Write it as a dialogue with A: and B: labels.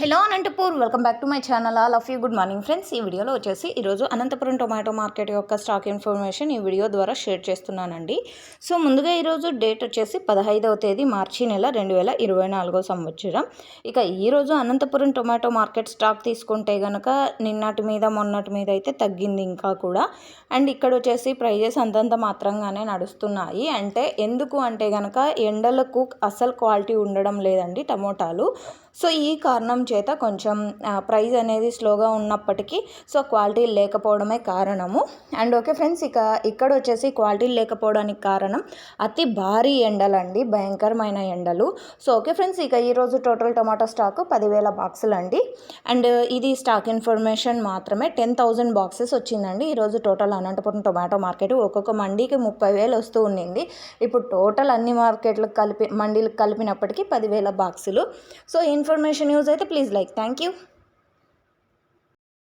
A: Hello Anantapur welcome back to my channel. All of you good morning friends. ఈ వీడియోలో వచ్చేసి ఈరోజు Anantapuram tomato market యొక్క స్టాక్ ఇన్ఫర్మేషన్ ఈ వీడియో ద్వారా షేర్ చేస్తున్నానండి. సో ముందుగా ఈరోజు డేట్ వచ్చేసి పదహైదవ తేదీ మార్చి నెల రెండు వేల ఇరవై నాలుగో సంవత్సరం. ఇక ఈరోజు అనంతపురం టొమాటో మార్కెట్ స్టాక్ తీసుకుంటే కనుక నిన్నటి మీద మొన్నటి మీద అయితే తగ్గింది ఇంకా కూడా. అండ్ ఇక్కడ వచ్చేసి ప్రైజెస్ అంతంత మాత్రంగానే నడుస్తున్నాయి. అంటే ఎందుకు అంటే కనుక ఎండలకు అసలు క్వాలిటీ ఉండడం లేదండి టమోటాలు. సో ఈ కారణం చేత కొంచెం ప్రైస్ అనేది స్లోగా ఉన్నప్పటికీ సో క్వాలిటీ లేకపోవడమే కారణము. అండ్ ఓకే ఫ్రెండ్స్ ఇక ఇక్కడ వచ్చేసి క్వాలిటీ లేకపోవడానికి కారణం అతి భారీ ఎండలండి భయంకరమైన ఎండలు. సో ఓకే ఫ్రెండ్స్ ఇక ఈరోజు టోటల్ టమాటో స్టాక్ పదివేల బాక్సులు అండి. అండ్ ఇది స్టాక్ ఇన్ఫర్మేషన్ మాత్రమే టెన్ థౌజండ్ బాక్సెస్ వచ్చిందండి. ఈరోజు టోటల్ అనంతపురం టొమాటో మార్కెట్ ఒక్కొక్క మండీకి ముప్పై వేలు వస్తూ ఉండింది. ఇప్పుడు టోటల్ అన్ని మార్కెట్లకు కలిపి మండీలకు కలిపినప్పటికీ పదివేల బాక్సులు. సో ఇన్ఫర్మేషన్ యూజ్ అయితే Please like. Thank you.